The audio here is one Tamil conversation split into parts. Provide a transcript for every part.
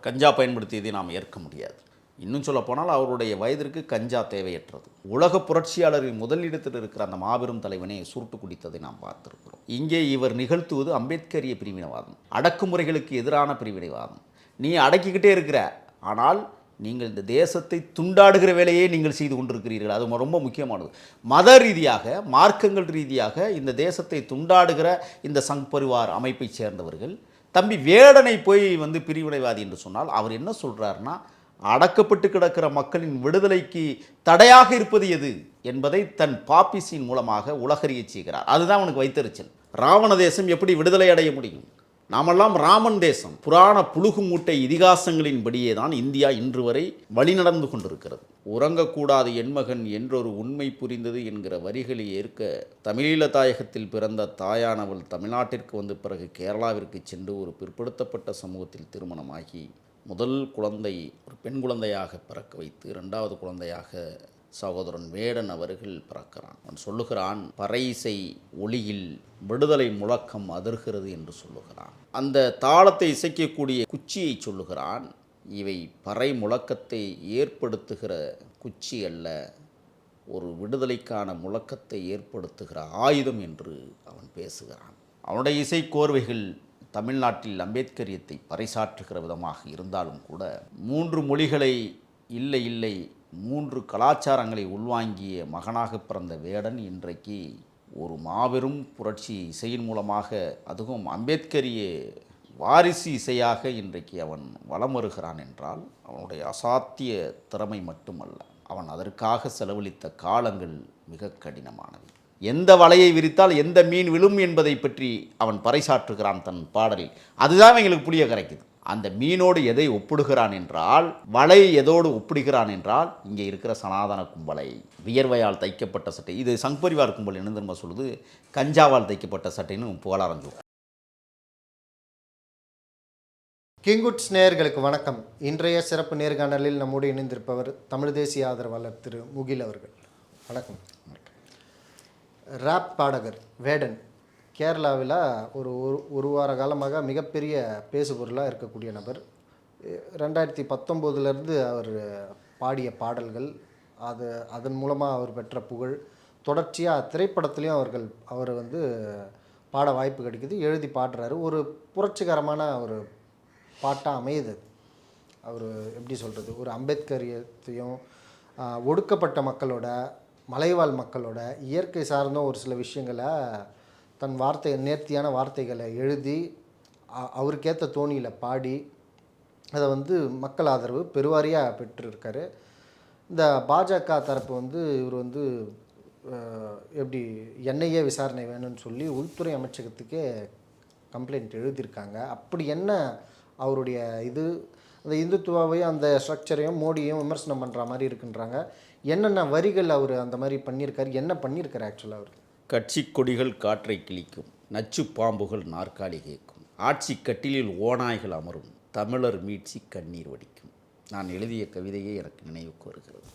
அவர் கஞ்சா பயன்படுத்தியதை நாம் ஏற்க முடியாது. இன்னும் சொல்லப்போனால் அவருடைய வயதிற்கு கஞ்சா தேவையற்றது. உலக புரட்சியாளரின் முதலிடத்தில் இருக்கிற அந்த மாபெரும் தலைவனை சுருட்டு குடித்ததை நாம் பார்த்திருக்கிறோம். இங்கே இவர் நிகழ்த்துவது அம்பேத்கரிய பிரிவினைவாதம் அடக்குமுறைகளுக்கு எதிரான பிரிவினைவாதம். நீ அடக்கிக்கிட்டே இருக்கிற ஆனால் நீங்கள் இந்த தேசத்தை துண்டாடுகிற வேலையே நீங்கள் செய்து கொண்டிருக்கிறீர்கள். அது ரொம்ப முக்கியமானது. மத ரீதியாக மார்க்கங்கள் ரீதியாக இந்த தேசத்தை துண்டாடுகிற இந்த சங் பரிவார் அமைப்பைச் சேர்ந்தவர்கள் தம்பி வேடனை போய் வந்து பிரிவினைவாதி என்று சொன்னால் அவர் என்ன சொல்கிறாருன்னா அடக்கப்பட்டு கிடக்கிற மக்களின் விடுதலைக்கு தடையாக இருப்பது எது என்பதை தன் பாப்பிஸின் மூலமாக உலகறியச் செய்கிறார். அதுதான் அவனுக்கு வைத்தறிச்சல். ராவண தேசம் எப்படி விடுதலை அடைய முடியும்? நாமெல்லாம் ராமன் தேசம். புராண புழுகு மூட்டை இதிகாசங்களின்படியே தான் இந்தியா இன்று வரை வழிநடந்து கொண்டிருக்கிறது. உறங்கக்கூடாது என்மகன் என்றொரு உண்மை புரிந்தது என்கிற வரிகளை ஏற்க தமிழீழ தாயகத்தில் பிறந்த தாயானவள் தமிழ்நாட்டிற்கு வந்த பிறகு கேரளாவிற்கு சென்று ஒரு பிற்படுத்தப்பட்ட சமூகத்தில் திருமணமாகி முதல் குழந்தை ஒரு பெண் குழந்தையாக பிறக்க வைத்து இரண்டாவது குழந்தையாக சகோதரன் வேடன் அவர்கள் பிறக்கிறான். அவன் சொல்லுகிறான் பறைசை ஒளியில் விடுதலை முழக்கம் அதிர்கிறது என்று சொல்லுகிறான். அந்த தாளத்தை இசைக்கக்கூடிய குச்சியை சொல்லுகிறான். இவை பறை முழக்கத்தை ஏற்படுத்துகிற குச்சி அல்ல ஒரு விடுதலைக்கான முழக்கத்தை ஏற்படுத்துகிற ஆயுதம் என்று அவன் பேசுகிறான். அவனுடைய இசை கோர்வைகள் தமிழ்நாட்டில் அம்பேத்கரியத்தை பறைசாற்றுகிற விதமாக இருந்தாலும் கூட மூன்று மொழிகளை இல்லை இல்லை மூன்று கலாச்சாரங்களை உள்வாங்கிய மகனாக பிறந்த வேடன் இன்றைக்கு ஒரு மாபெரும் புரட்சி இசையின் மூலமாக அதுவும் அம்பேத்கரிய வாரிசு இசையாக இன்றைக்கு அவன் வலம் வருகிறான் என்றால் அவனுடைய அசாத்திய திறமை மட்டுமல்ல அவன் அதற்காக செலவழித்த காலங்கள் மிக கடினமானவை. எந்த வலையை விரித்தால் எந்த மீன் விழும் என்பதை பற்றி அவன் பறைசாற்றுகிறான் தன் பாடலில். அதுதான் எங்களுக்கு புளிய கரைக்குது. அந்த மீனோடு எதை ஒப்பிடுகிறான் என்றால் வலை எதோடு ஒப்பிடுகிறான் என்றால் இங்கே இருக்கிற சனாதன கும்பலை வியர்வையால் தைக்கப்பட்ட சட்டை. இது சங்பரிவார் கும்பல் என்ன தெரியுமா சொல்லுது? கஞ்சாவால் தைக்கப்பட்ட சட்டைன்னு புகழாரஞ்சு கிங்குட்ஸ் நேயர்களுக்கு வணக்கம். இன்றைய சிறப்பு நேர்காணலில் நம்மோடு இணைந்திருப்பவர் தமிழ் தேசிய ஆதரவாளர் திரு முகில் அவர்கள். வணக்கம். ராப் பாடகர் வேடன் கேரளாவில் ஒரு ஒரு ஒரு வார காலமாக மிகப்பெரிய பேசுபொருளாக இருக்கக்கூடிய நபர். ரெண்டாயிரத்தி பத்தொம்போதுலேருந்து அவர் பாடிய பாடல்கள் அது அதன் மூலமாக அவர் பெற்ற புகழ் தொடர்ச்சியாக திரைப்படத்துலேயும் அவர்கள் அவர் வந்து பாட வாய்ப்பு கிடைக்குது. எழுதி பாடுறாரு. ஒரு புரட்சிகரமான ஒரு பாட்டாக அமையுது. அவர் எப்படி சொல்கிறது ஒரு அம்பேத்கரியத்தையும் ஒடுக்கப்பட்ட மக்களோட மலைவாழ் மக்களோட இயற்கை சார்ந்த ஒரு சில விஷயங்களை தன் வார்த்தை நேர்த்தியான வார்த்தைகளை எழுதி அ- அவருக்கேற்ற தோணியில் பாடி அதை வந்து மக்கள் ஆதரவு பெருவாரியாக பெற்றிருக்காரு. இந்த பாஜக தரப்பு வந்து இவர் வந்து எப்படி என்ஐஏ விசாரணை வேணும்னு சொல்லி உள்துறை அமைச்சகத்துக்கே கம்ப்ளைண்ட் எழுதியிருக்காங்க. அப்படி என்ன அவருடைய இது அந்த இந்துத்துவாவையும் அந்த ஸ்ட்ரக்சரையும் மோடியும் விமர்சனம் பண்ணுற மாதிரி இருக்குன்றாங்க. என்னென்ன வரிகள் அவர் அந்த மாதிரி பண்ணியிருக்காரு? என்ன பண்ணியிருக்காரு ஆக்சுவலாக அவர்? கட்சி கொடிகள் காற்றை கிழிக்கும் நச்சு பாம்புகள் நாற்காலி கேட்கும் ஆட்சி கட்டிலில் ஓநாய்கள் அமரும் தமிழர் மீட்சி கண்ணீர் வடிக்கும். நான் எழுதிய கவிதையே எனக்கு நினைவுக்கு வருகிறது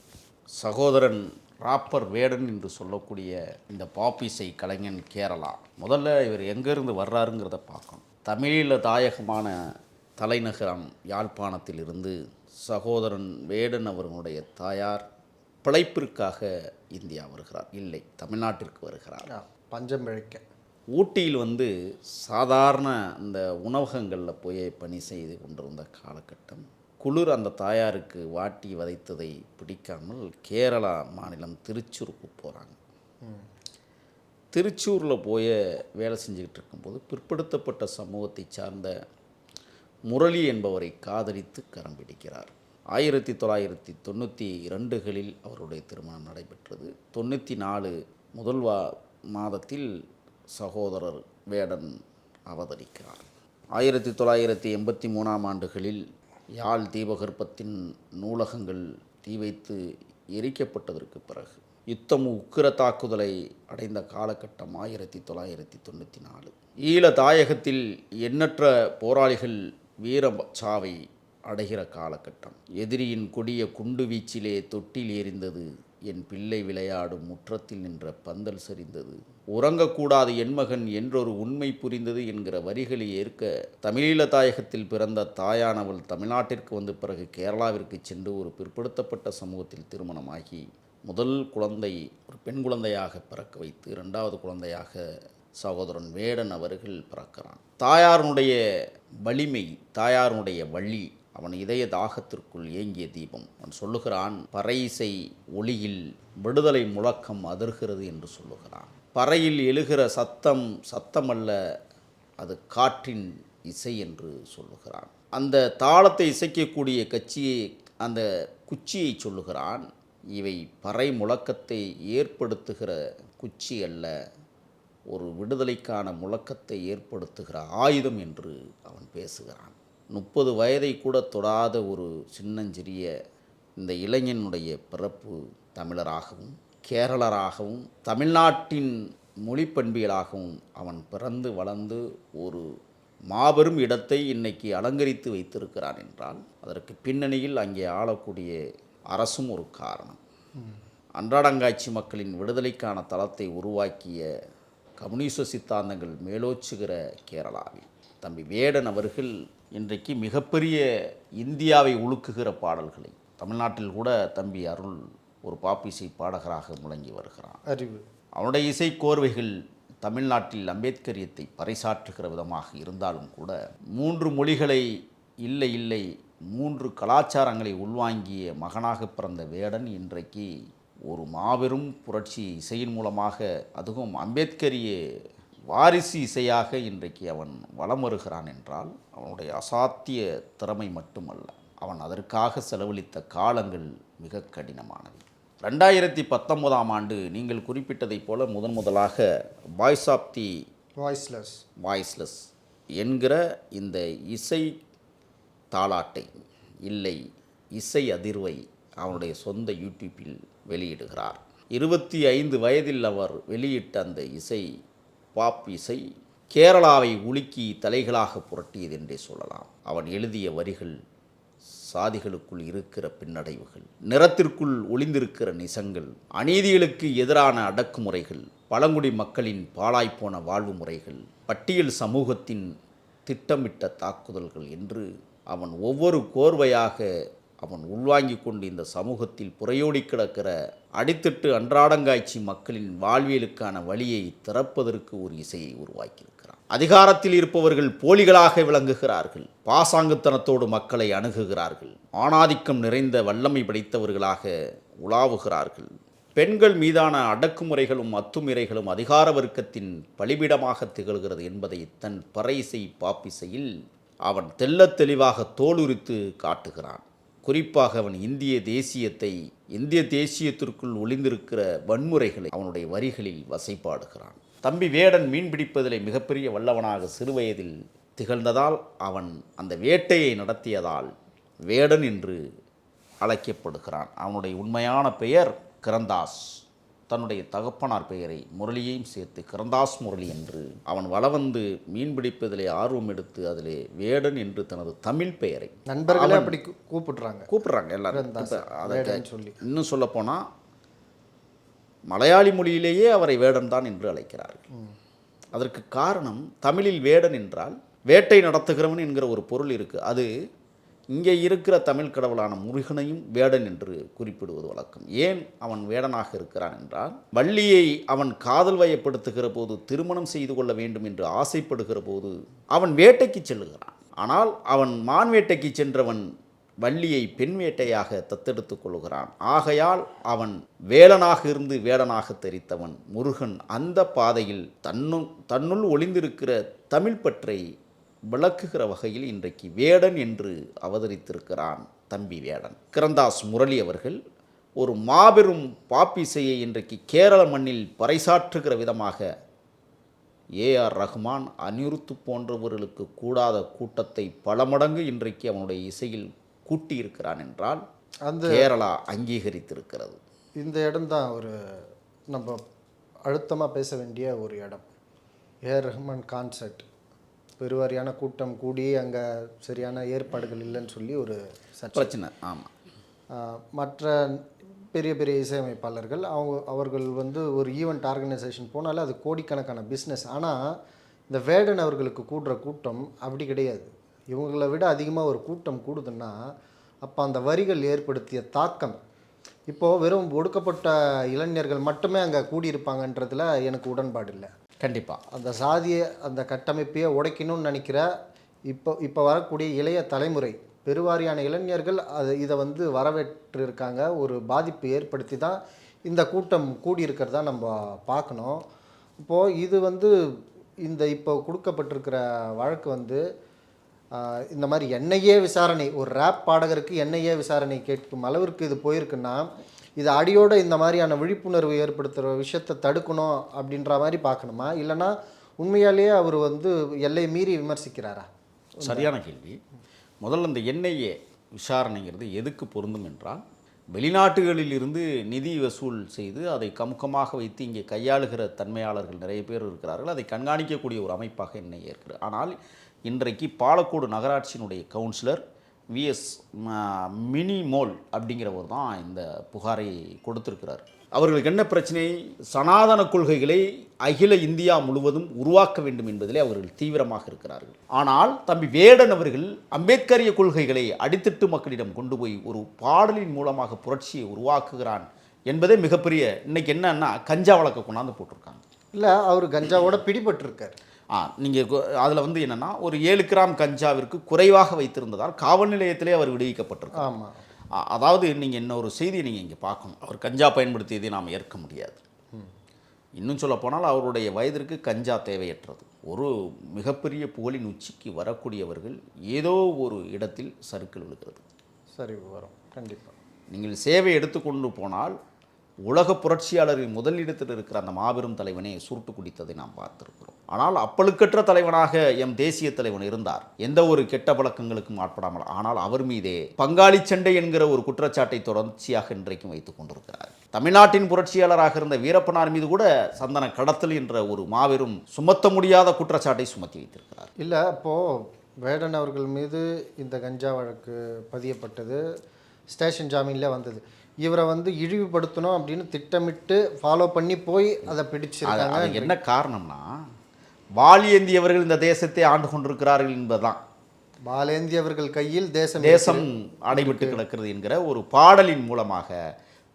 சகோதரன் ராப்பர் வேடன் என்று சொல்லக்கூடிய இந்த பாப்பிசை கலைஞன் கேரளா. முதல்ல இவர் எங்கேருந்து வர்றாருங்கிறத பார்க்கணும். தமிழில் தாயகமான தலைநகரம் யாழ்ப்பாணத்தில் இருந்து சகோதரன் வேடன் அவர்களுடைய தாயார் பிழைப்பிற்காக இந்தியா வருகிறார். இல்லை தமிழ்நாட்டிற்கு வருகிறார். பஞ்சம் பிழைக்க. ஊட்டியில் வந்து சாதாரண அந்த உணவகங்களில் போய் பணி செய்து கொண்டிருந்த காலகட்டம் குளிர் அந்த தாயாருக்கு வாட்டி வதைத்ததை பிடிக்காமல் கேரளா மாநிலம் திருச்சூருக்கு போகிறாங்க திருச்சூரில் போய் வேலை செஞ்சுக்கிட்டு இருக்கும்போது பிற்படுத்தப்பட்ட சமூகத்தை சார்ந்த முரளி என்பவரை காதலித்து கரம் பிடிக்கிறார். ஆயிரத்தி தொள்ளாயிரத்தி தொண்ணூற்றி இரண்டுகளில் அவருடைய திருமணம் நடைபெற்றது. தொண்ணூற்றி நாலு முதல் வா மாதத்தில் சகோதரர் வேடன் அவதரிக்கிறார். ஆயிரத்தி தொள்ளாயிரத்தி எண்பத்தி மூணாம் ஆண்டுகளில் யாழ் தீபகற்பத்தின் நூலகங்கள் தீ வைத்து எரிக்கப்பட்டதற்கு பிறகு யுத்தம் உக்கிர தாக்குதலை அடைந்த காலகட்டம் ஆயிரத்தி தொள்ளாயிரத்தி தொண்ணூற்றி நாலு. ஈழ தாயகத்தில் எண்ணற்ற போராளிகள் வீர சாவை அடைகிற காலகட்டம். எதிரியின் கொடிய குண்டு வீச்சிலே தொட்டில் எரிந்தது. என் பிள்ளை விளையாடும் முற்றத்தில் நின்ற பந்தல் சரிந்தது. உறங்கக்கூடாது என் மகன் என்றொரு உண்மை புரிந்தது என்கிற வரிகளை ஏற்க தமிழீழ தாயகத்தில் பிறந்த தாயானவள் தமிழ்நாட்டிற்கு வந்த பிறகு கேரளாவிற்கு சென்று ஒரு பிற்படுத்தப்பட்ட சமூகத்தில் திருமணமாகி முதல் குழந்தை ஒரு பெண் குழந்தையாக பிறக்க வைத்து இரண்டாவது குழந்தையாக சகோதரன் வேடன் அவர்கள் பிறக்கிறான். தாயாருடைய வலிமை தாயாருடைய வழி அவன் இதய தாகத்திற்குள் ஏங்கிய தீபம். அவன் சொல்லுகிறான் பறையிசை ஒளியில் விடுதலை முழக்கம் அதிர்கிறது என்று சொல்லுகிறான். பறையில் எழுகிற சத்தம் சத்தமல்ல அது காற்றின் இசை என்று சொல்லுகிறான். அந்த தாளத்தை இசைக்கக்கூடிய கட்சியை அந்த குச்சியை சொல்லுகிறான் இவை பறை முழக்கத்தை ஏற்படுத்துகிற குச்சி அல்ல ஒரு விடுதலைக்கான முழக்கத்தை ஏற்படுத்துகிற ஆயுதம் என்று அவன் பேசுகிறான். முப்பது வயதை கூட தொடாத ஒரு சின்னஞ்சிறிய இந்த இளைஞனுடைய பிறப்பு தமிழராகவும் கேரளராகவும் தமிழ்நாட்டின் மொழிப்பண்பியலாகவும் அவன் பிறந்து வளர்ந்து ஒரு மாபெரும் இடத்தை இன்னைக்கு அலங்கரித்து வைத்திருக்கிறான் என்றால் அதற்கு பின்னணியில் அங்கே ஆளக்கூடிய அரசும் ஒரு காரணம். அன்றாடங்காட்சி மக்களின் விடுதலைக்கான தளத்தை உருவாக்கிய கம்யூனிச சித்தாந்தங்கள் மேலோச்சுகிற கேரளாவில். தம்பி வேடன் அவர்கள் இன்றைக்கு மிகப்பெரிய இந்தியாவை உலுக்குகிற பாடல்களை தமிழ்நாட்டில் கூட தம்பி அருள் ஒரு பாப்பிசை பாடகராக முழங்கி வருகிறான். அறிவு. அவனுடைய இசை கோர்வைகள் தமிழ்நாட்டில் அம்பேத்கரியத்தை பறைசாற்றுகிற விதமாக இருந்தாலும் கூட மூன்று மொழிகளை இல்லை இல்லை மூன்று கலாச்சாரங்களை உள்வாங்கிய மகனாக பிறந்த வேடன் இன்றைக்கு ஒரு மாபெரும் புரட்சி இசையின் மூலமாக அதுவும் அம்பேத்கரிய வாரிசு இசையாக இன்றைக்கு அவன் வலம் வருகிறான் என்றால் அவனுடைய அசாத்திய திறமை மட்டுமல்ல அவன் அதற்காக செலவழித்த காலங்கள் மிக கடினமானவை. ரெண்டாயிரத்தி பத்தொன்பதாம் ஆண்டு நீங்கள் குறிப்பிட்டதைப் போல முதன் முதலாக voice of the voiceless voiceless என்கிற இந்த இசை தாளாட்டை இல்லை இசை அதிர்வை அவனுடைய சொந்த யூடியூப்பில் வெளியிடுகிறார். இருபத்தி ஐந்து வயதில் அவர் வெளியிட்ட அந்த இசை பாப் இசை கேரளாவை உலுக்கி தலைகளாக புரட்டியது என்றே சொல்லலாம். அவன் எழுதிய வரிகள் சாதிகளுக்குள் இருக்கிற பின்னடைவுகள் நிறத்திற்குள் ஒளிந்திருக்கிற நிசங்கள் அநீதிகளுக்கு எதிரான அடக்குமுறைகள் பழங்குடி மக்களின் பாழாய்ப்போன வாழ்வு முறைகள் பட்டியல் சமூகத்தின் திட்டமிட்ட தாக்குதல்கள் என்று அவன் ஒவ்வொரு கோர்வையாக அவன் உள்வாங்கிக் கொண்டு இந்த சமூகத்தில் புறையோடி கிடக்கிற அடித்திட்டு அன்றாடங்காய்ச்சி மக்களின் வாழ்வியலுக்கான வழியை திறப்பதற்கு ஒரு இசையை உருவாக்கியிருக்கிறான். அதிகாரத்தில் இருப்பவர்கள் போலிகளாக விளங்குகிறார்கள். பாசாங்குத்தனத்தோடு மக்களை அணுகுகிறார்கள். ஆணாதிக்கம் நிறைந்த வல்லமை படைத்தவர்களாக உலாவுகிறார்கள். பெண்கள் மீதான அடக்குமுறைகளும் அத்துமுறைகளும் அதிகார வர்க்கத்தின் பலிபீடமாக திகழ்கிறது என்பதை தன் பறையிசை பாப்பிசையில் அவன் தெல்ல தெளிவாக தோலுரித்து காட்டுகிறான். குறிப்பாக அவன் இந்திய தேசியத்தை இந்திய தேசியத்திற்குள் ஒளிந்திருக்கிற வன்முறைகளை அவனுடைய வரிகளில் வசைப்பாடுகிறான் தம்பி வேடன் மீன் பிடிப்பதிலே மிகப்பெரிய வல்லவனாக சிறுவயதில் திகழ்ந்ததால் அவன் அந்த வேட்டையை நடத்தியதால் வேடன் என்று அழைக்கப்படுகிறான். அவனுடைய உண்மையான பெயர் கிரந்தாஸ். தன்னுடைய தகப்பனார் பெயரை முரளியையும் சேர்த்து கிரந்தாஸ் முரளி என்று அவன் வளவந்து மீன் பிடிப்பதிலே ஆர்வம் எடுத்து அதிலே வேடன் என்று தனது தமிழ் பெயரை நண்பர்களே அப்படி கூப்பிடுறாங்க. கூப்பிடுறாங்க எல்லாரும். அதை சொல்லி. இன்னும் சொல்லப்போனால் மலையாளி மொழியிலேயே அவரை வேடன் தான் என்று அழைக்கிறார்கள். அதற்கு காரணம் தமிழில் வேடன் என்றால் வேட்டை நடத்துகிறவன் என்கிற ஒரு பொருள் இருக்குது அது இங்கே இருக்கிற தமிழ் கடவுளான முருகனையும் வேடன் என்று குறிப்பிடுவது வழக்கம். ஏன் அவன் வேடனாக இருக்கிறான் என்றால் வள்ளியை அவன் காதல் வயப்படுத்துகிற போது திருமணம் செய்து கொள்ள வேண்டும் என்று ஆசைப்படுகிற போது அவன் வேட்டைக்கு செல்லுகிறான். ஆனால் அவன் மான் வேட்டைக்கு சென்றவன் வள்ளியை பெண் வேட்டையாக தத்தெடுத்துக் கொள்கிறான் ஆகையால் அவன் வேலனாக இருந்து வேடனாக தெரித்தவன் முருகன் அந்த பாதையில் தன்னுள் தன்னுள் ஒளிந்திருக்கிற தமிழ் பற்றை விளக்குகிற வகையில் இன்றைக்கு வேடன் என்று அவதரித்திருக்கிறான் தம்பி வேடன். கிரந்தாஸ் முரளி அவர்கள் ஒரு மாபெரும் பாப்பிசையை இன்றைக்கு கேரள மண்ணில் பறைசாற்றுகிற விதமாக ஏஆர் ரஹ்மான் அனிருத்து போன்றவர்களுக்கு கூடாத கூட்டத்தை பல மடங்கு இன்றைக்கு அவனுடைய இசையில் கூட்டியிருக்கிறான் என்றால் அந்த கேரளா அங்கீகரித்திருக்கிறது. இந்த இடம் தான் ஒரு நம்ம அழுத்தமாக பேச வேண்டிய ஒரு இடம். ஏஆர் ரஹ்மான் கான்சர்ட் பெருவாரியான கூட்டம் கூடி அங்கே சரியான ஏற்பாடுகள் இல்லைன்னு சொல்லி ஒரு பிரச்சனை ஆமாம் மற்ற பெரிய பெரிய இசையமைப்பாளர்கள் அவங்க அவர்கள் வந்து ஒரு ஈவெண்ட் ஆர்கனைசேஷன் போனாலே அது கோடிக்கணக்கான பிஸ்னஸ் ஆனால் இந்த வேடன் அவர்களுக்கு கூடுற கூட்டம் அப்படி கிடையாது. இவங்களை விட அதிகமாக ஒரு கூட்டம் கூடுதுன்னா அப்போ அந்த வரிகள் ஏற்படுத்திய தாக்கம். இப்போது வெறும் ஒடுக்கப்பட்ட இளைஞர்கள் மட்டுமே அங்கே கூடியிருப்பாங்கன்றதுல எனக்கு உடன்பாடு இல்லை கண்டிப்பாக அந்த சாதிய அந்த கட்டமைப்பையே உடைக்கணும்னு நினைக்கிற இப்போ இப்போ வரக்கூடிய இளைய தலைமுறை பெருவாரியான இளைஞர்கள் அது இதை வந்து வரவேற்றிருக்காங்க. ஒரு பாதிப்பு ஏற்படுத்தி தான் இந்த கூட்டம் கூடியிருக்கிறதா நம்ம பார்க்கணும். இப்போது இது வந்து இந்த இப்போ கொடுக்கப்பட்டிருக்கிற வழக்கு வந்து இந்த மாதிரி என்னையே விசாரணை ஒரு ரேப் பாடகருக்கு என்னையே விசாரணை கேட்கும் அளவிற்கு இது போயிருக்குன்னா இது அடியோடு இந்த மாதிரியான விழிப்புணர்வு ஏற்படுத்துகிற விஷயத்தை தடுக்கணும் அப்படின்ற மாதிரி பார்க்கணுமா? இல்லைன்னா உண்மையாலேயே அவர் வந்து எல்லை மீறி விமர்சிக்கிறாரா? சரியான கேள்வி. முதல்ல இந்த என்ஐஏ விசாரணைங்கிறது எதுக்கு பொருந்தும் என்றால் வெளிநாட்டுகளில் இருந்து நிதி வசூல் செய்து அதை கமுக்கமாக வைத்து இங்கே கையாளுகிற தன்மையாளர்கள் நிறைய பேர் இருக்கிறார்கள். அதை கண்காணிக்கக்கூடிய ஒரு அமைப்பாக என்னை ஏற்கிறது. ஆனால் இன்றைக்கு பாலக்கோடு நகராட்சியினுடைய கவுன்சிலர் விஎஸ் மினி மோல் அப்படிங்கிறவர் தான் இந்த புகாரை கொடுத்திருக்கிறார். அவர்களுக்கு என்ன பிரச்சனை? சனாதன கொள்கைகளை அகில இந்தியா முழுவதும் உருவாக்க வேண்டும் என்பதிலே அவர்கள் தீவிரமாக இருக்கிறார்கள். ஆனால் தம்பி வேடன் அவர்கள் அம்பேத்கரிய கொள்கைகளை அடித்தட்டு மக்களிடம் கொண்டு போய் ஒரு பாடலின் மூலமாக புரட்சியை உருவாக்குகிறான் என்பதே மிகப்பெரிய இன்னைக்கு என்னன்னா கஞ்சா வழக்க கொண்டாந்து போட்டிருக்காங்க. இல்லை அவர் கஞ்சாவோட பிடிபட்டிருக்கார். நீங்கள் அதில் வந்து என்னென்னா ஒரு ஏழு கிராம் கஞ்சாவிற்கு குறைவாக வைத்திருந்ததால் காவல் நிலையத்திலே அவர் விடுவிக்கப்பட்டிருக்கார். ஆமாம் அதாவது நீங்கள் இன்னொரு செய்தியை நீங்கள் இங்கே பார்க்கணும். அவர் கஞ்சா பயன்படுத்தியதை நாம் ஏற்க முடியாது. இன்னும் சொல்ல போனால் அவருடைய வயதிற்கு கஞ்சா தேவையற்றது. ஒரு மிகப்பெரிய புகழின் உச்சிக்கு வரக்கூடியவர்கள் ஏதோ ஒரு இடத்தில் சறுக்கல் விழுகிறது. சரி வரும். கண்டிப்பாக நீங்கள் சேவை எடுத்துக்கொண்டு போனால் உலக புரட்சியாளரின் முதலிடத்தில் இருக்கிற அந்த மாபெரும் தலைவனை சுருட்டு குடித்ததை நாம் பார்த்திருக்கிறோம். ஆனால் அப்பழுக்கற்ற தலைவனாக எம் தேசிய தலைவன் இருந்தார். எந்த ஒரு கெட்ட பழக்கங்களுக்கும் ஆட்படாமல் ஆனால் அவர் மீதே பங்காளி சண்டை என்கிற ஒரு குற்றச்சாட்டை தொடர்ச்சியாக இன்றைக்கும் வைத்துக் கொண்டிருக்கிறார். தமிழ்நாட்டின் புரட்சியாளராக இருந்த வீரப்பனார் மீது கூட சந்தன கடத்தல் என்ற ஒரு மாபெரும் சுமத்த முடியாத குற்றச்சாட்டை சுமத்தி வைத்திருக்கிறார். இல்லை அப்போது வேடன் அவர்கள் மீது இந்த கஞ்சா வழக்கு பதியப்பட்டது ஸ்டேஷன் ஜாமீனில் வந்தது. இவரை வந்து இழிவுபடுத்தணும் அப்படின்னு திட்டமிட்டு ஃபாலோ பண்ணி போய் அதை பிடிச்சிருக்காங்க. என்ன காரணம்னா வாலியேந்தியவர்கள் இந்த தேசத்தை ஆண்டு கொண்டிருக்கிறார்கள் என்பதுதான். பாலேந்தி அவர்கள் கையில் தேசம் தேசம் அடைபட்டு கிடக்கிறது என்கிற ஒரு பாடலின் மூலமாக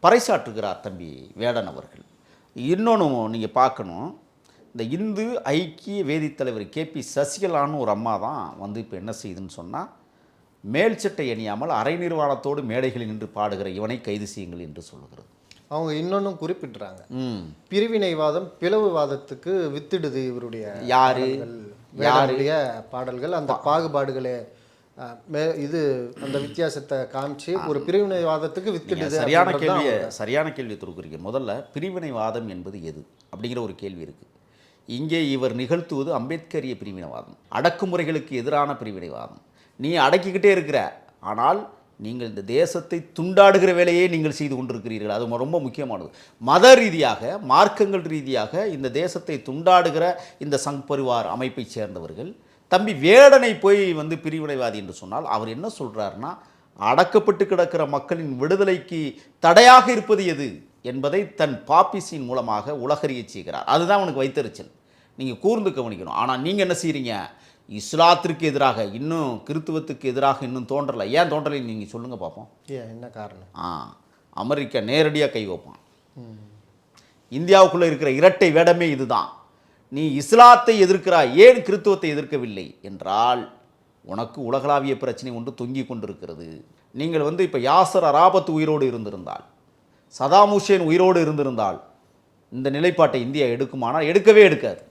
பறைசாற்றுகிறார் தம்பி வேடன் அவர்கள். இன்னொன்று நீங்கள் பார்க்கணும். இந்த இந்து ஐக்கிய வேதித் தலைவர் கேபி சசிகலான்னு ஒரு அம்மா தான் வந்து இப்போ என்ன செய்யுதுன்னு சொன்னால் மேல் சட்டை அணியாமல் அரை நிர்வாணத்தோடு மேடைகளில் நின்று பாடுகிற இவனை கைது செய்யுங்கள் என்று சொல்லுகிறது. அவங்க இன்னொன்னும் குறிப்பிட்றாங்க. பிரிவினைவாதம் பிளவுவாதத்துக்கு வித்திடுது இவருடைய யாரு? வேடனுடைய பாடல்கள். அந்த பாகுபாடுகளை இது அந்த வித்தியாசத்தை காமிச்சு ஒரு பிரிவினைவாதத்துக்கு வித்திடுது சரியான கேள்வியை சரியான கேள்வியை தொடுக்குறீங்க முதல்ல பிரிவினைவாதம் என்பது எது? அப்படிங்கிற ஒரு கேள்வி இருக்கு. இங்கே இவர் நிகழ்த்துவது அம்பேத்கரிய பிரிவினைவாதம். அடக்குமுறைகளுக்கு எதிரான பிரிவினைவாதம். நீ அடக்கிக்கிட்டே இருக்கிற. ஆனால் நீங்கள் இந்த தேசத்தை துண்டாடுகிற வேலையே நீங்கள் செய்து கொண்டிருக்கிறீர்கள். அது ரொம்ப முக்கியமானது. மத ரீதியாக மார்க்கங்கள் ரீதியாக இந்த தேசத்தை துண்டாடுகிற இந்த சங் பரிவார் அமைப்பைச் சேர்ந்தவர்கள் தம்பி வேடனை போய் வந்து பிரிவினைவாதி என்று சொன்னால் அவர் என்ன சொல்கிறாருன்னா அடக்கப்பட்டு கிடக்கிற மக்களின் விடுதலைக்கு தடையாக இருப்பது எது என்பதை தன் பாப்பிஸின் மூலமாக உலகறியச் செய்கிறார். அதுதான் அவனுக்கு வைத்தறிச்சல். நீங்கள் கூர்ந்து கவனிக்கணும். ஆனால் நீங்கள் என்ன செய்கிறீங்க இஸ்லாத்திற்கு எதிராக இன்னும் கிறித்துவத்துக்கு எதிராக இன்னும் தோன்றலை. ஏன் தோன்றலைன்னு நீங்கள் சொல்லுங்கள் பார்ப்போம் ஏன்? என்ன காரணம்? ஆ அமெரிக்கா நேரடியாக கை வைப்பான். இந்தியாவுக்குள்ளே இருக்கிற இரட்டை வேடமே இதுதான். நீ இஸ்லாத்தை எதிர்க்கிறாய் ஏன் கிறித்துவத்தை எதிர்க்கவில்லை என்றால் உனக்கு உலகளாவிய பிரச்சனை ஒன்று தொங்கிக் கொண்டிருக்கிறது. நீங்கள் வந்து இப்போ யாசர் அராபத் உயிரோடு இருந்திருந்தால் சதாம் ஹுசேன் உயிரோடு இருந்திருந்தால் இந்த நிலைப்பாட்டை இந்தியா எடுக்குமானால் எடுக்கவே எடுக்காது.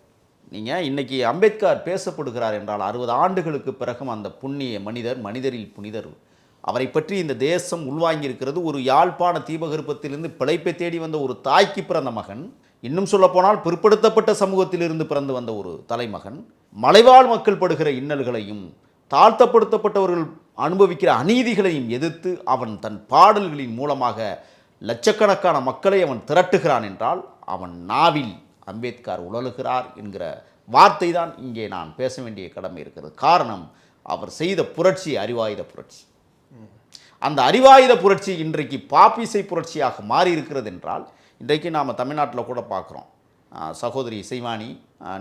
நீங்கள் இன்னைக்கு அம்பேத்கர் பேசப்படுகிறார் என்றால் அறுபது ஆண்டுகளுக்கு பிறகும் அந்த புண்ணிய மனிதர் மனிதரில் புனிதர். அவரை பற்றி இந்த தேசம் உள்வாங்கியிருக்கிறது. ஒரு யாழ்ப்பாண தீபகற்பத்திலிருந்து பிழைப்பை தேடி வந்த ஒரு தாய்க்கு பிறந்த மகன் இன்னும் சொல்லப்போனால் பிற்படுத்தப்பட்ட சமூகத்திலிருந்து பிறந்து வந்த ஒரு தலைமகன் மலைவாழ் மக்கள் படுகிற இன்னல்களையும் தாழ்த்தப்படுத்தப்பட்டவர்கள் அனுபவிக்கிற அநீதிகளையும் எதிர்த்து அவன் தன் பாடல்களின் மூலமாக லட்சக்கணக்கான மக்களை அவன் திரட்டுகிறான் என்றால் அவன் நாவில் அம்பேத்கர் உழலுகிறார் என்கிற வார்த்தை தான் இங்கே நான் பேச வேண்டிய கடமை இருக்கிறது. காரணம் அவர் செய்த புரட்சி அறிவாயுத புரட்சி. அந்த அறிவாயுத புரட்சி இன்றைக்கு பாப்பிசை புரட்சியாக மாறி இருக்கிறது என்றால் இன்றைக்கு நாம் தமிழ்நாட்டில் கூட பார்க்குறோம். சகோதரி இசைவாணி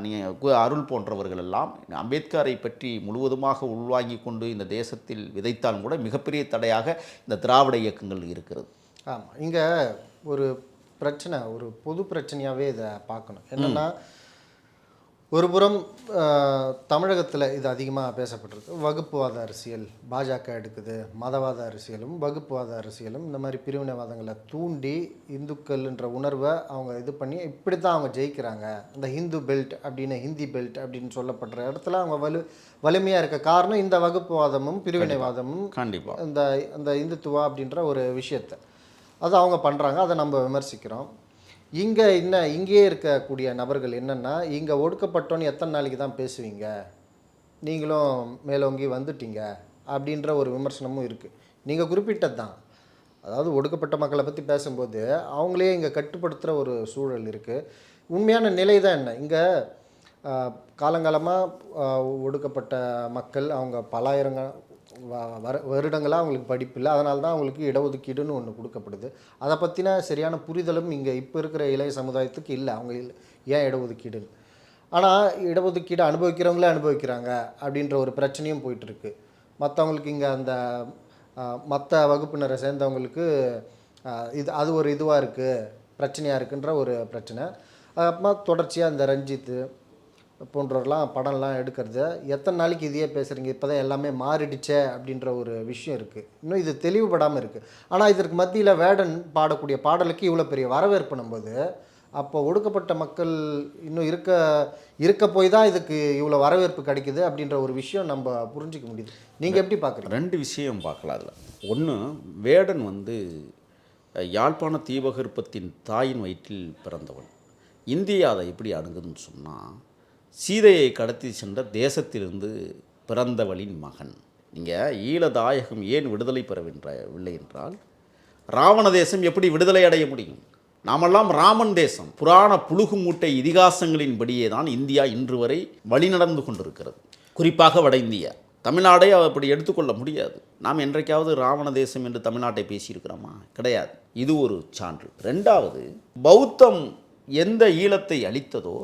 நீ கு- அருள் போன்றவர்கள் எல்லாம் அம்பேத்கரை பற்றி முழுவதுமாக உள்வாங்கி கொண்டு இந்த தேசத்தில் விதைத்தாலும் கூட மிகப்பெரிய தடையாக இந்த திராவிட இயக்கங்கள் இருக்கிறது. ஆமாம் இங்கே ஒரு பிரச்சனை ஒரு பொது பிரச்சனையாகவே இதை பார்க்கணும். என்னென்னா ஒரு புறம் தமிழகத்தில் இது அதிகமாக பேசப்பட்டிருக்கு. வகுப்புவாத அரசியல் பாஜக எடுக்குது மதவாத அரசியலும் வகுப்புவாத அரசியலும் இந்த மாதிரி பிரிவினைவாதங்களை தூண்டி இந்துக்கள்ன்ற உணர்வை அவங்க இது பண்ணி இப்படி தான் அவங்க ஜெயிக்கிறாங்க. இந்த ஹிந்து பெல்ட் அப்படின்னு ஹிந்தி பெல்ட் அப்படின்னு சொல்லப்படுற இடத்துல அவங்க வலு வலிமையாக இருக்க காரணம் இந்த வகுப்புவாதமும் பிரிவினைவாதமும் கண்டிப்பாக இந்த இந்த இந்துத்துவா அப்படின்ற ஒரு விஷயத்தை. அது அவங்க பண்ணுறாங்க அதை நம்ம விமர்சிக்கிறோம். இங்கே என்ன இங்கேயே இருக்கக்கூடிய நபர்கள் என்னென்னா இங்கே ஒடுக்கப்பட்டோன்னு எத்தனை நாளைக்கு தான் பேசுவீங்க? நீங்களும் மேலோங்கி வந்துட்டீங்க அப்படின்ற ஒரு விமர்சனமும் இருக்குது நீங்கள் குறிப்பிட்டது தான். அதாவது ஒடுக்கப்பட்ட மக்களை பற்றி பேசும்போது அவங்களே இங்கே கட்டுப்படுத்துகிற ஒரு சூழல் இருக்குது உண்மையான நிலை தான் என்ன? இங்கே காலங்காலமாக ஒடுக்கப்பட்ட மக்கள் அவங்க பலாயிரங்க வர வருடங்களாக அவங்களுக்கு படிப்பு இல்லை. அதனால தான் அவங்களுக்கு இடஒதுக்கீடுன்னு ஒன்று கொடுக்கப்படுது. அதை பற்றின சரியான புரிதலும் இங்கே இப்போ இருக்கிற இளைய சமுதாயத்துக்கு இல்லை. அவங்க ஏன் இடஒதுக்கீடுன்னு. ஆனால் இடஒதுக்கீடு அனுபவிக்கிறவங்களே அனுபவிக்கிறாங்க அப்படின்ற ஒரு பிரச்சனையும் போயிட்டுருக்கு. மற்றவங்களுக்கு இங்கே அந்த மற்ற வகுப்பினரை சேர்ந்தவங்களுக்கு இது அது ஒரு இதுவாக இருக்குது பிரச்சனையாக இருக்குன்ற ஒரு பிரச்சனை. அப்புறமா தொடர்ச்சியாக இந்த ரஞ்சித்து போன்றவர்லாம் படம்லாம் எடுக்கிறது எத்தனை நாளைக்கு இதையே பேசுகிறீங்க இப்போ தான் எல்லாமே மாறிடுச்சே அப்படின்ற ஒரு விஷயம் இருக்குது இன்னும் இது தெளிவுபடாமல் இருக்குது ஆனால் இதற்கு மத்தியில் வேடன் பாடக்கூடிய பாடலுக்கு இவ்வளோ பெரிய வரவேற்பு நம்போது. அப்போ ஒடுக்கப்பட்ட மக்கள் இன்னும் இருக்க இருக்க போய் தான் இதுக்கு இவ்வளோ வரவேற்பு கிடைக்குது அப்படின்ற ஒரு விஷயம் நம்ம புரிஞ்சிக்க முடியுது. நீங்கள் எப்படி பார்க்குறீங்க ரெண்டு விஷயம் பார்க்கலாம் அதில். ஒன்று வேடன் வந்து யாழ்ப்பாண தீபகற்பத்தின் தாயின் வயிற்றில் பிறந்தவன் இந்தியா அதை எப்படி அணுகுதுன்னு சொன்னால் சீதையை கடத்தி சென்ற தேசத்திலிருந்து பிறந்தவளின் மகன். நீங்கள் ஈழதாயகம் ஏன் விடுதலை பெறவில்லை என்றால் ராவண தேசம் எப்படி விடுதலை அடைய முடியும்? நாமெல்லாம் ராமன் தேசம். புராண புழுகு மூட்டை இதிகாசங்களின்படியே தான் இந்தியா இன்று வரை வழிநடந்து கொண்டிருக்கிறது. குறிப்பாக வட இந்தியா. தமிழ்நாடை அப்படி எடுத்துக்கொள்ள முடியாது. நாம் என்றைக்காவது ராவண தேசம் என்று தமிழ்நாட்டை பேசியிருக்கிறோமா? கிடையாது. இது ஒரு சான்று. ரெண்டாவது பௌத்தம் எந்த ஈழத்தை அளித்ததோ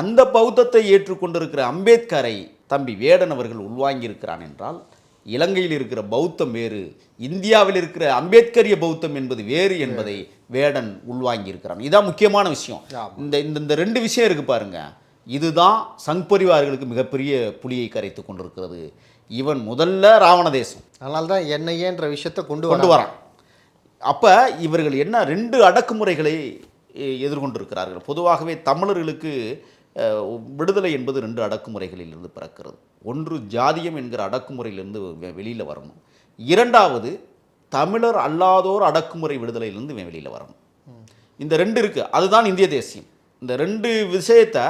அந்த பௌத்தத்தை ஏற்றுக்கொண்டிருக்கிற அம்பேத்கரை தம்பி வேடன் அவர்கள் உள்வாங்கியிருக்கிறான் என்றால் இலங்கையில் இருக்கிற பௌத்தம் வேறு இந்தியாவில் இருக்கிற அம்பேத்கரிய பௌத்தம் என்பது வேறு என்பதை வேடன் உள்வாங்கி இருக்கிறான் இதான் முக்கியமான விஷயம். இந்த இந்த இந்த ரெண்டு விஷயம் இருக்கு பாருங்க. இதுதான் சங் பரிவார்களுக்கு மிகப்பெரிய புலியை கரைத்து கொண்டிருக்கிறது. இவன் முதல்ல ராவண தேசம் அதனால தான் என்ற விஷயத்தை கொண்டு கொண்டு வர வரான். அப்போ இவர்கள் என்ன ரெண்டு அடக்குமுறைகளை எதிர்கொண்டிருக்கிறார்கள். பொதுவாகவே தமிழர்களுக்கு விடுதலை என்பது ரெண்டு அடக்குமுறைகளிலிருந்து பிறக்கிறது. ஒன்று ஜாதியம் என்கிற அடக்குமுறையிலிருந்து வெளியில் வரணும். இரண்டாவது தமிழர் அல்லாதோர் அடக்குமுறை விடுதலையிலிருந்து வெளியில் வரணும். இந்த ரெண்டு இருக்குது அதுதான் இந்திய தேசியம். இந்த ரெண்டு விஷயத்தை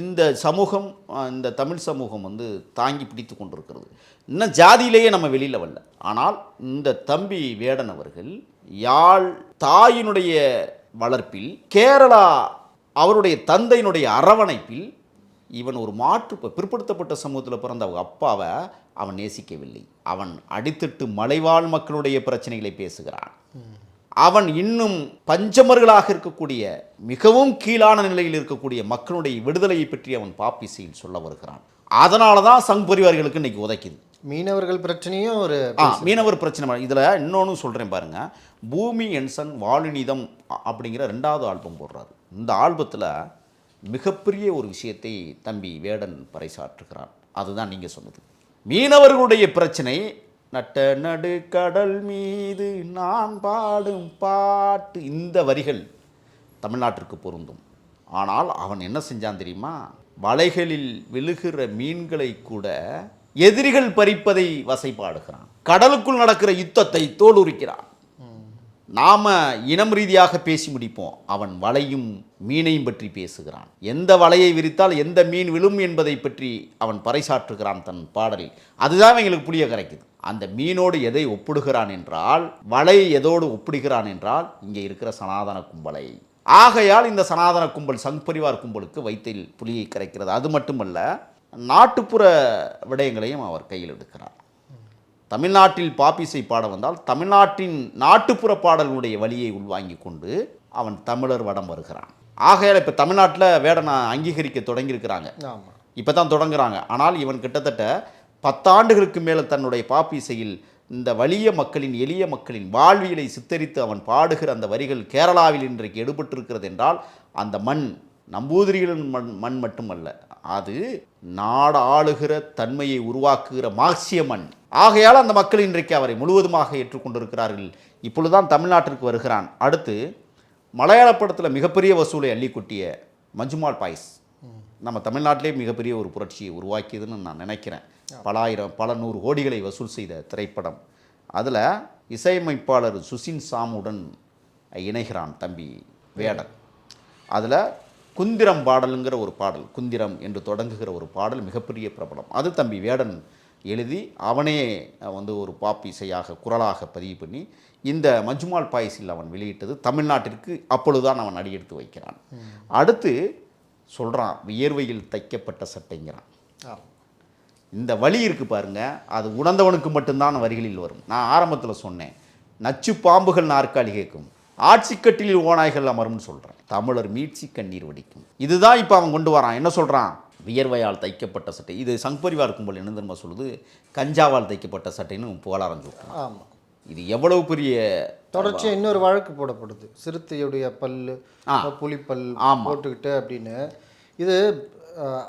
இந்த சமூகம் இந்த தமிழ் சமூகம் வந்து தாங்கி பிடித்து கொண்டிருக்கிறது. இன்னும் ஜாதியிலேயே நம்ம வெளியில் வரல. ஆனால் இந்த தம்பி வேடன் அவர்கள் யாழ் தாயினுடைய வளர்ப்பில் கேரளா அவருடைய தந்தையினுடைய அரவணைப்பில் இவன் ஒரு மாற்று பிற்படுத்தப்பட்ட சமூகத்தில் பிறந்த அவங்க அப்பாவை அவன் நேசிக்கவில்லை. அவன் அடித்தட்டு மலைவாழ் மக்களுடைய பிரச்சனைகளை பேசுகிறான். அவன் இன்னும் பஞ்சமர்களாக இருக்கக்கூடிய மிகவும் கீழான நிலையில் இருக்கக்கூடிய மக்களுடைய விடுதலையை பற்றி அவன் பாப்பிசையில் சொல்ல வருகிறான். அதனால தான் சங் பரிவார்களுக்கு இன்னைக்கு உதைக்குது. மீனவர்கள் பிரச்சனையும் ஒரு ஆ மீனவர் பிரச்சனை இதில் இன்னொன்று சொல்கிறேன் பாருங்க. பூமி என்சன் வாழுநிதம் அப்படிங்கிற ரெண்டாவது ஆல்பம் போடுறாரு. இந்த ஆல்பத்தில் மிகப்பெரிய ஒரு விஷயத்தை தம்பி வேடன் பறைசாற்றுகிறான். அதுதான் நீங்கள் சொன்னது. மீனவர்களுடைய பிரச்சனை நட்ட நடு கடல் மீது நான் பாடும் பாட்டு இந்த வரிகள் தமிழ்நாட்டிற்கு பொருந்தும். ஆனால் அவன் என்ன செஞ்சான் தெரியுமா? வலைகளில் விழுகிற மீன்களை கூட எதிரிகள் பறிப்பதை வசைப்பாடுகிறான் கடலுக்குள் நடக்கிற யுத்தத்தை தோலுரிக்கிறான். நாம் இனம் ரீதியாக பேசி முடிப்போம். அவன் வலையும் மீனையும் பற்றி பேசுகிறான். எந்த வலையை விரித்தால் எந்த மீன் விழும் என்பதை பற்றி அவன் பறைசாற்றுகிறான் தன் பாடலில். அதுதான் எங்களுக்கு புளிய கரைக்குது. அந்த மீனோடு எதை ஒப்பிடுகிறான் என்றால் வலை எதோடு ஒப்பிடுகிறான் என்றால் இங்கே இருக்கிற சனாதன கும்பலை. ஆகையால் இந்த சனாதன கும்பல் சங் பரிவார் கும்பலுக்கு வயிற்றில் புலியை கரைக்கிறது. அது மட்டுமல்ல நாட்டுப்புற விடயங்களையும் அவர் கையில் எடுக்கிறார். தமிழ்நாட்டில் பாப்பிசை பாட வந்தால் தமிழ்நாட்டின் நாட்டுப்புற பாடல்களுடைய வழியை உள்வாங்கி கொண்டு அவன் தமிழர் வடம் வருகிறான். ஆகையால் இப்போ தமிழ்நாட்டில் வேடனை அங்கீகரிக்க தொடங்கியிருக்கிறாங்க. இப்போ தான் தொடங்குறாங்க. ஆனால் இவன் கிட்டத்தட்ட பத்தாண்டுகளுக்கு மேலே தன்னுடைய பாப்பி இசையில் இந்த வலிய மக்களின் எளிய மக்களின் வாழ்வியலை சித்தரித்து அவன் பாடுகிற அந்த வரிகள் கேரளாவில் இன்றைக்கு எடுபட்டிருக்கிறது என்றால் அந்த மண் நம்பூதிரிகளின் மண் மண் மட்டுமல்ல. அது நாடு ஆளுகிற தன்மையை உருவாக்குகிற மார்க்சிய மண். ஆகையால் அந்த மக்கள் இன்றைக்கு அவரை முழுவதுமாக ஏற்றுக்கொண்டிருக்கிறார்கள். இப்பொழுதுதான் தமிழ்நாட்டிற்கு வருகிறான். அடுத்து மலையாள படத்தில் மிகப்பெரிய வசூலை அள்ளி கொட்டிய மஞ்சுமால் பாய்ஸ். நம்ம தமிழ்நாட்டிலே மிகப்பெரிய ஒரு புரட்சியை உருவாக்கியதுன்னு நான் நினைக்கிறேன். பல ஆயிரம் பல நூறு கோடிகளை வசூல் செய்த திரைப்படம். அதில் இசையமைப்பாளர் சுசின் சாமுடன் இணைகிறான் தம்பி வேடன். அதில் குந்திரம் பாடலுங்கிற ஒரு பாடல் குந்திரம் என்று தொடங்குகிற ஒரு பாடல் மிகப்பெரிய பிரபலம். அது தம்பி வேடன் எழுதி அவனே வந்து ஒரு பாப் இசையாக குரலாக பதிவு பண்ணி இந்த மஞ்சுமால் பாயசில் அவன் வெளியிட்டது தமிழ்நாட்டிற்கு அப்பொழுதுதான் அவன் அடியெடுத்து வைக்கிறான். அடுத்து சொல்கிறான் வியர்வையில் தைக்கப்பட்ட சட்டைங்கிறான். இந்த வழி இருக்கு பாருங்க அது உணர்ந்தவனுக்கு மட்டும்தான் வரிகளில் வரும். நான் ஆரம்பத்தில் சொன்னேன் நச்சு பாம்புகள் நாற்காலி கேட்கும் ஆட்சிக்கட்டிலில் ஓநாய்கள் அமரும்னு சொல்கிறேன் தமிழர் மீட்சி கண்ணீர் வடிக்கும். இதுதான் இப்போ அவன் கொண்டு வரான். என்ன சொல்கிறான் வியர்வையால் தைக்கப்பட்ட சட்டை. இது சங்பரிவார் கும்பல் என்ன தெரியுமா சொல்லுது? கஞ்சாவால் தைக்கப்பட்ட சட்டைன்னு சொல்கிறான் ஆமாம் இது எவ்வளவு பெரிய தொடர்ச்சியாக இன்னொரு வழக்கு போடப்படுது. சிறுத்தையுடைய பல்லு ஆ. புலிப்பல். போட்டுக்கிட்டு அப்படின்னு. இது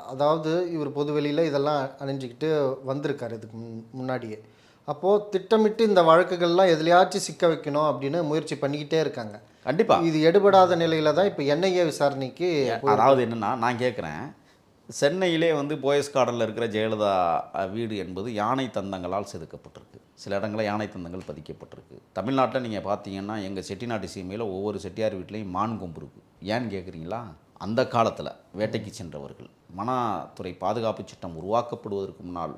அதாவது இவர் பொதுவெளியில் இதெல்லாம் அணிஞ்சிக்கிட்டு வந்திருக்காரு இதுக்கு முன்- முன்னாடியே. அப்போது திட்டமிட்டு இந்த வழக்குகள்லாம் எதுலையாச்சும் சிக்க வைக்கணும் அப்படின்னு முயற்சி பண்ணிக்கிட்டே இருக்காங்க. கண்டிப்பா. இது எடுபடாத நிலையில தான் இப்போ என்ஐஏ விசாரணைக்கு அதாவது என்னன்னா நான் கேட்குறேன் சென்னையிலே வந்து போயஸ் கார்டனில் இருக்கிற ஜெயலலிதா வீடு என்பது யானை தந்தங்களால் செதுக்கப்பட்டிருக்கு. சில இடங்களில் யானை தந்தங்கள் பதிக்கப்பட்டிருக்கு. தமிழ்நாட்டில் நீங்கள் பார்த்தீங்கன்னா எங்கள் செட்டிநாட்டு சீமையில் ஒவ்வொரு செட்டியார் வீட்லேயும் மான் கொம்பு இருக்குது ஏன்னு கேட்குறீங்களா அந்த காலத்தில் வேட்டைக்கு சென்றவர்கள் மனத்துறை பாதுகாப்பு சட்டம் உருவாக்கப்படுவதற்கு முன்னால்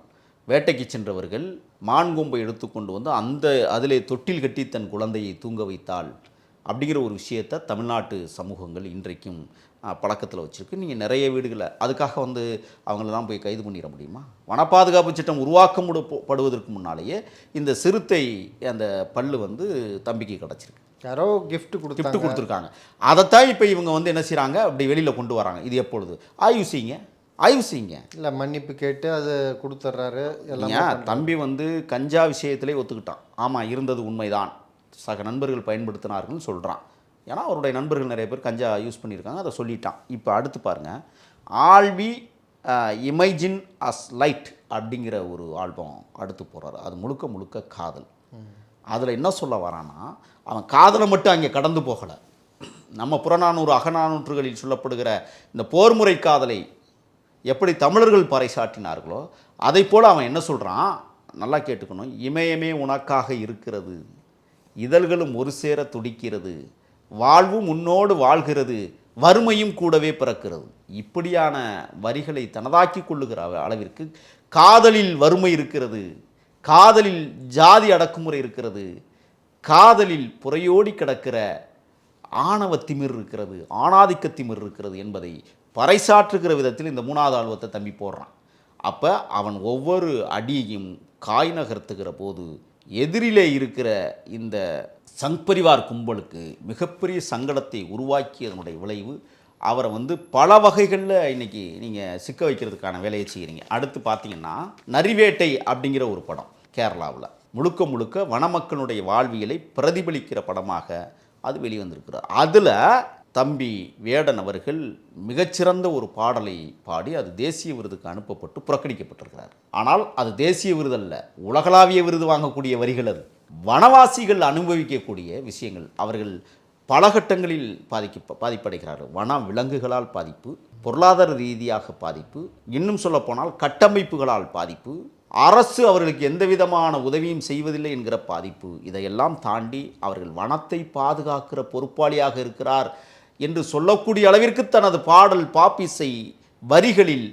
வேட்டைக்கு சென்றவர்கள் மான் கொம்பை எடுத்துக்கொண்டு வந்து அந்த அதிலே தொட்டில் கட்டி தன் குழந்தையை தூங்க வைத்தால் அப்படிங்கிற ஒரு விஷயத்தை தமிழ்நாட்டு சமூகங்கள் இன்றைக்கும் பழக்கத்தில் வச்சுருக்கு. நீங்கள் நிறைய வீடுகளை அதுக்காக வந்து அவங்கள தான் போய் கைது பண்ணிட முடியுமா? வன பாதுகாப்பு சட்டம் உருவாக்கப்படுவதற்கு முன்னாலேயே இந்த சிறுத்தை அந்த பல்லு வந்து தம்பிக்கு கிடச்சிருக்கு. யாரோ gift கிஃப்ட் கொடுத்தாங்க கொடுத்துருக்காங்க. அதைத்தான் இப்போ இவங்க வந்து என்ன செய்கிறாங்க அப்படி வெளியில் கொண்டு வராங்க. இது எப்பொழுது? ஆய்வு செய்யுங்க. ஆய்வு செய்யுங்க. இல்லை மன்னிப்பு கேட்டு அது கொடுத்துட்றாரு எல்லாம் ஏன்? தம்பி வந்து கஞ்சா விஷயத்திலே ஒத்துக்கிட்டான். ஆமாம் இருந்தது உண்மைதான். சக நண்பர்கள் பயன்படுத்தினார்கள்னு சொல்கிறான் ஏன்னா அவருடைய நண்பர்கள் நிறைய பேர் கஞ்சா யூஸ் பண்ணியிருக்காங்க அதை சொல்லிட்டான். இப்போ அடுத்து பாருங்கள் ஆல்வி இமைஜின் அஸ் லைட் அப்படிங்கிற ஒரு ஆல்பம் அடுத்து போகிறாரு அது முழுக்க முழுக்க காதல். அதில் என்ன சொல்ல வரான்னா அவன் காதலை மட்டும் அங்கே கடந்து போகலை. நம்ம புறநானூறு அகநானூற்றுகளில் சொல்லப்படுகிற இந்த போர்முறை காதலை எப்படி தமிழர்கள் பறைசாட்டினார்களோ அதை போல் அவன் என்ன சொல்கிறான் நல்லா கேட்டுக்கணும். இமயமே உனக்காக இருக்கிறது. இதழ்களும் ஒரு சேர துடிக்கிறது. வாழ்வும் உன்னோடு வாழ்கிறது வறுமையும் கூடவே பிறக்கிறது. இப்படியான வரிகளை தனதாக்கி கொள்ளுகிற அளவிற்கு காதலில் வறுமை இருக்கிறது காதலில் ஜாதி அடக்குமுறை இருக்கிறது காதலில் புறையோடி கிடக்கிற ஆணவ திமிர் இருக்கிறது ஆணாதிக்க திமிர் இருக்கிறது என்பதை பறைசாற்றுகிற விதத்தில் இந்த மூணாவது ஆல்வத்தை தம்பி போடுறான். அப்போ அவன் ஒவ்வொரு அடியையும் காய் நகர்த்துகிற போது எதிரிலே இருக்கிற இந்த சங்பரிவார் கும்பலுக்கு மிகப்பெரிய சங்கடத்தை உருவாக்கியதனுடைய விளைவு அவரை வந்து பல வகைகளில் இன்றைக்கி நீங்கள் சிக்க வைக்கிறதுக்கான வேலையை செய்கிறீங்க அடுத்து பார்த்தீங்கன்னா நரிவேட்டை அப்படிங்கிற ஒரு படம் கேரளாவில். முழுக்க முழுக்க வனமக்களுடைய வாழ்வியலை பிரதிபலிக்கிற படமாக அது வெளிவந்திருக்கிறார் அதில் தம்பி வேடன் அவர்கள் மிகச்சிறந்த ஒரு பாடலை பாடி அது தேசிய விருதுக்கு அனுப்பப்பட்டு புறக்கணிக்கப்பட்டிருக்கிறார். ஆனால் அது தேசிய விருது அல்ல உலகளாவிய விருது வாங்கக்கூடிய வரிகள் அது. வனவாசிகள் அனுபவிக்கக்கூடிய விஷயங்கள் அவர்கள் பல கட்டங்களில் பாதிக்க பாதிப்படைகிறார்கள். வன விலங்குகளால் பாதிப்பு பொருளாதார ரீதியாக பாதிப்பு இன்னும் சொல்லப்போனால் கட்டமைப்புகளால் பாதிப்பு அரசு அவர்களுக்கு எந்த விதமான உதவியும் செய்வதில்லை என்கிற பாதிப்பு இதையெல்லாம் தாண்டி அவர்கள் வனத்தை பாதுகாக்கிற பொறுப்பாளியாக இருக்கிறார் என்று சொல்லக்கூடிய அளவிற்கு தனது பாடல் பாப்பிசை வரிகளில்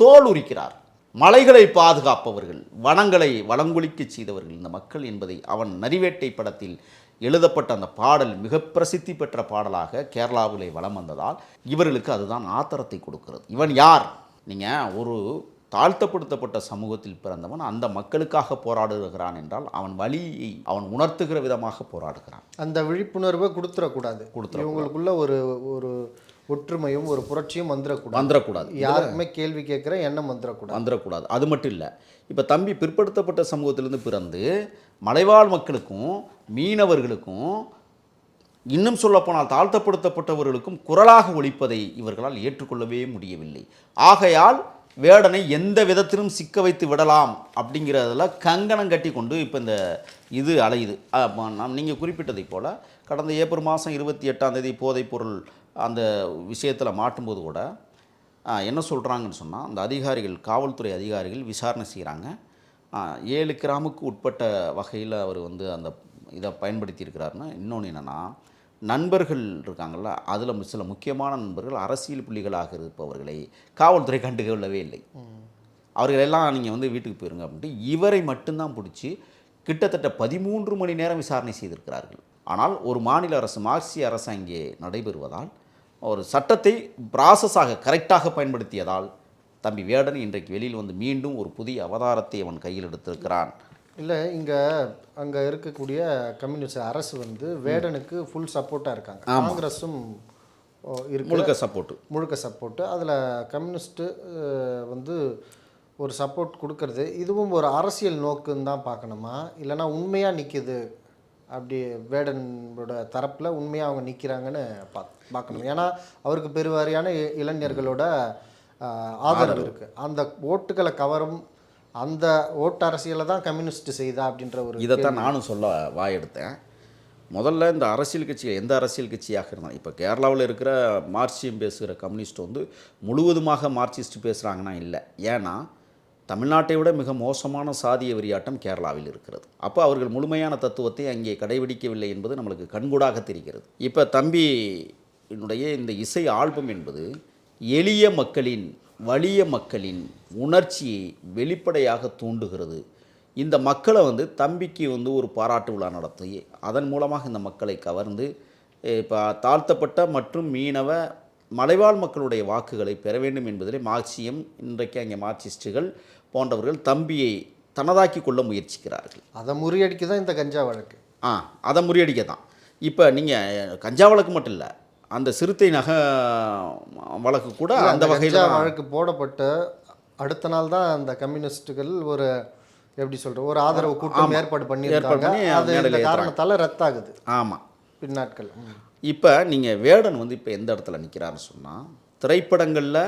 தோல் உரிக்கிறார் மலைகளை பாதுகாப்பவர்கள் வனங்களை வளங்குளிக்கச் செய்தவர்கள் இந்த மக்கள் என்பதை அவன் நரிவேட்டை படத்தில் எழுதப்பட்ட அந்த பாடல் மிக பிரசித்தி பெற்ற பாடலாக கேரளாவிலே வலம் வந்ததால் இவர்களுக்கு அதுதான் ஆத்திரத்தை கொடுக்கிறது. இவன் யார்? நீங்கள் ஒரு தாழ்த்தப்படுத்தப்பட்ட சமூகத்தில் பிறந்தவன் அந்த மக்களுக்காக போராடுகிறான் என்றால் அவன் வழியை அவன் உணர்த்துகிற விதமாக போராடுகிறான். அந்த விழிப்புணர்வை கொடுத்துடக்கூடாது. இவங்களுக்குள்ள ஒரு ஒரு ஒற்றுமையும் ஒரு புரட்சியும் வந்துடக்கூடாது வந்துடக்கூடாது யாருக்குமே கேள்வி கேட்குற எண்ணம் வந்துடக்கூடாது வந்துடக்கூடாது அது மட்டும் இல்லை. இப்போ தம்பி பிற்படுத்தப்பட்ட சமூகத்திலிருந்து பிறந்து மலைவாழ் மக்களுக்கும் மீனவர்களுக்கும் இன்னும் சொல்லப்போனால் தாழ்த்தப்படுத்தப்பட்டவர்களுக்கும் குரலாக ஒழிப்பதை இவர்களால் ஏற்றுக்கொள்ளவே முடியவில்லை. ஆகையால் வேடனை எந்த விதத்திலும் சிக்க வைத்து விடலாம் அப்படிங்கிறதுல கங்கணம் கட்டி கொண்டு இப்போ இந்த இது அலையுது. நாம் நீங்கள் குறிப்பிட்டதைப் போல் கடந்த ஏப்ரல் மாதம் இருபத்தி எட்டாம் தேதி போதைப்பொருள் அந்த விஷயத்தில் மாட்டும்போது கூட என்ன சொல்கிறாங்கன்னு சொன்னால் அந்த அதிகாரிகள் காவல்துறை அதிகாரிகள் விசாரணை செய்கிறாங்க ஏழு கிராமுக்கு உட்பட்ட வகையில் அவர் வந்து அந்த இதை பயன்படுத்தியிருக்கிறாருன்னா இன்னொன்று என்னென்னா நண்பர்கள் இருக்காங்கள்ல அதில் சில முக்கியமான நண்பர்கள் அரசியல் புள்ளிகளாக இருப்பவர்களை காவல்துறை கண்டுகொள்ளவே இல்லை. அவர்கள் எல்லாம் நீங்கள் வந்து வீட்டுக்கு போயிருங்க அப்படின்ட்டு இவரை மட்டும்தான் பிடிச்சி கிட்டத்தட்ட பதிமூன்று மணி நேரம் விசாரணை செய்திருக்கிறார்கள். ஆனால் ஒரு மாநில அரசு மார்க்சிய அரசு அங்கே நடைபெறுவதால் ஒரு சட்டத்தை ப்ராசஸாக கரெக்டாக பயன்படுத்தியதால் தம்பி வேடன் இன்றைக்கு வெளியில் வந்து மீண்டும் ஒரு புதிய அவதாரத்தை அவன் கையில் எடுத்திருக்கிறான். இல்லை இங்கே அங்கே இருக்கக்கூடிய கம்யூனிஸ்ட் அரசு வந்து வேடனுக்கு ஃபுல் சப்போர்ட்டாக இருக்காங்க. காங்கிரஸும் இருக்கு. முழுக்க சப்போர்ட்டு முழுக்க சப்போர்ட்டு அதில் கம்யூனிஸ்ட்டு வந்து ஒரு சப்போர்ட் கொடுக்கறது இதுவும் ஒரு அரசியல் நோக்குன்னு தான் பார்க்கணுமா? இல்லைன்னா உண்மையாக நிற்கிது அப்படி வேடனோட தரப்பில் உண்மையாக அவங்க நிற்கிறாங்கன்னு பா பார்க்கணும். ஏன்னா அவருக்கு பெருவாரியான இளைஞர்களோட ஆதரவு இருக்குது அந்த ஓட்டுகளை கவரும் அந்த ஓட்டு அரசியலை தான் கம்யூனிஸ்ட் செய்தா அப்படின்ற ஒரு இதைத்தான் நானும் சொல்ல வாயெடுத்தேன். முதல்ல இந்த அரசியல் கட்சி எந்த அரசியல் கட்சியாக இருந்தால் இப்போ கேரளாவில் இருக்கிற மார்க்சியம் பேசுகிற கம்யூனிஸ்ட் வந்து முழுவதுமாக மார்க்சிஸ்ட் பேசுகிறாங்கன்னா இல்லை. ஏன்னா தமிழ்நாட்டை விட மிக மோசமான சாதிய வெறியாட்டம் கேரளாவில் இருக்கிறது. அப்போ அவர்கள் முழுமையான தத்துவத்தை அங்கே கடைபிடிக்கவில்லை என்பது நம்மளுக்கு கண்கூடாக தெரிகிறது. இப்போ தம்பி என்னுடைய இந்த இசை ஆல்பம் என்பது எளிய மக்களின் வலிய மக்களின் உணர்ச்சியை வெளிப்படையாக தூண்டுகிறது. இந்த மக்களை வந்து தம்பிக்கு வந்து ஒரு பாராட்டு விழா நடத்தி அதன் மூலமாக இந்த மக்களை கவர்ந்து இப்போ தாழ்த்தப்பட்ட மற்றும் மீனவ மலைவாழ் மக்களுடைய வாக்குகளை பெற வேண்டும் என்பதிலே மார்க்சியம் இன்றைக்கு அங்கே மார்க்சிஸ்டுகள் போன்றவர்கள் தம்பியை தனதாக்கி கொள்ள முயற்சிக்கிறார்கள். அதை முறியடிக்க தான் இந்த கஞ்சா வழக்கு. ஆ அதை முறியடிக்க தான். இப்போ நீங்கள் கஞ்சா வழக்கு மட்டும் இல்லை அந்த சிறுத்தை நகை வழக்கு கூட அந்த வகையில் வழக்கு போடப்பட்ட அடுத்த நாள் தான் அந்த கம்யூனிஸ்டுகள் ஒரு எப்படி சொல்ற ஒரு ஆதரவு கூட்டம் ஏற்பாடு பண்ணியிருக்காங்க. பண்ணி அது இந்த. காரணத்தால ரத்தாகுது. ஆமாம் பின்னாட்கள். இப்போ நீங்கள் வேடன் வந்து இப்போ எந்த இடத்துல நிற்கிறாருன்னு சொன்னால் திரைப்படங்களில்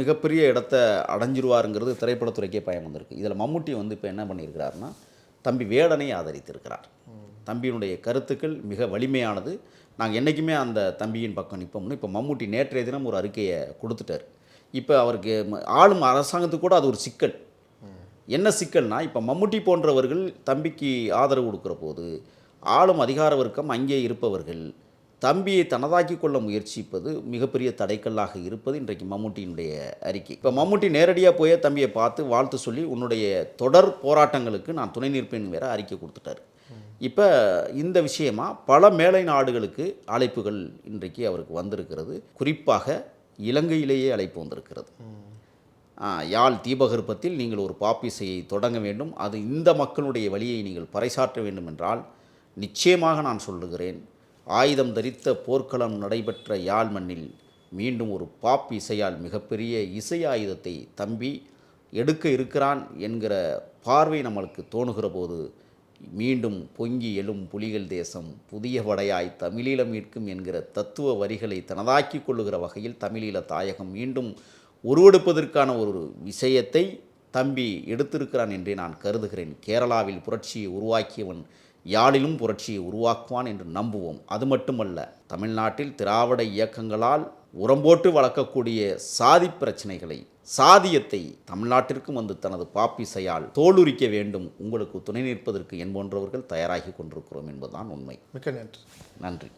மிகப்பெரிய இடத்த அடைஞ்சிருவாருங்கிறது திரைப்படத்துறைக்கே பயம் வந்திருக்கு. இதில் மம்முட்டி வந்து இப்போ என்ன பண்ணியிருக்கிறாருன்னா தம்பி வேடனை ஆதரித்திருக்கிறார். தம்பியினுடைய கருத்துக்கள் மிக வலிமையானது. நாங்கள் என்றைக்குமே அந்த தம்பியின் பக்கம் நிற்போம்னு இப்போ மம்முட்டி நேற்றைய தினம் ஒரு அறிக்கையை கொடுத்துட்டார். இப்போ அவருக்கு ஆளும் அரசாங்கத்துக்கு கூட அது ஒரு சிக்கல். என்ன சிக்கல்னா இப்போ மம்முட்டி போன்றவர்கள் தம்பிக்கு ஆதரவு கொடுக்குற போது ஆளும் அதிகார வர்க்கம் அங்கே இருப்பவர்கள் தம்பியை தனதாக்கி கொள்ள முயற்சிப்பது மிகப்பெரிய தடைக்கல்லாக இருப்பது இன்றைக்கு மம்முட்டியினுடைய அறிக்கை. இப்போ மம்முட்டி நேரடியாக போய் தம்பியை பார்த்து வாழ்த்து சொல்லி உன்னுடைய தொடர் போராட்டங்களுக்கு நான் துணை நிற்பேன் வேற அறிக்கை கொடுத்துட்டாரு. இப்போ இந்த விஷயமா பல மேலை நாடுகளுக்கு அழைப்புகள் இன்றைக்கு அவருக்கு வந்திருக்கிறது. குறிப்பாக இலங்கையிலேயே அழைப்பு வந்திருக்கிறது. யாழ் தீபகற்பத்தில் நீங்கள் ஒரு பாப்பிசையை தொடங்க வேண்டும். அது இந்த மக்களுடைய வழியை நீங்கள் பறைசாற்ற வேண்டும் என்றால் நிச்சயமாக நான் சொல்லுகிறேன். ஆயுதம் தரித்த போர்க்களம் நடைபெற்ற யாழ் மண்ணில் மீண்டும் ஒரு பாப் இசையால் மிகப்பெரிய இசை ஆயுதத்தை தம்பி எடுக்க இருக்கிறான் என்கிற பார்வை நம்மளுக்கு தோணுகிற போது மீண்டும் பொங்கி எழும் புலிகள் தேசம் புதிய படையாய் தமிழீழம் மீட்கும் என்கிற தத்துவ வரிகளை தனதாக்கி கொள்ளுகிற வகையில் தமிழீழ தாயகம் மீண்டும் உருவெடுப்பதற்கான ஒரு விஷயத்தை தம்பி எடுத்திருக்கிறான் என்றே நான் கருதுகிறேன். கேரளாவில் புரட்சியை உருவாக்கியவன் யாழிலும் புரட்சியை உருவாக்குவான் என்று நம்புவோம். அது மட்டுமல்ல தமிழ்நாட்டில் திராவிட இயக்கங்களால் உரம்போட்டு வளர்க்கக்கூடிய சாதி பிரச்சனைகளை சாதியத்தை தமிழ்நாட்டிற்கும் வந்து தனது பாப்பிசையால் தோலுரிக்க வேண்டும் உங்களுக்கு துணை நிற்பதற்கு என் போன்றவர்கள் தயாராகி கொண்டிருக்கிறோம் என்பதுதான் உண்மை. மிக்க நன்றி. நன்றி.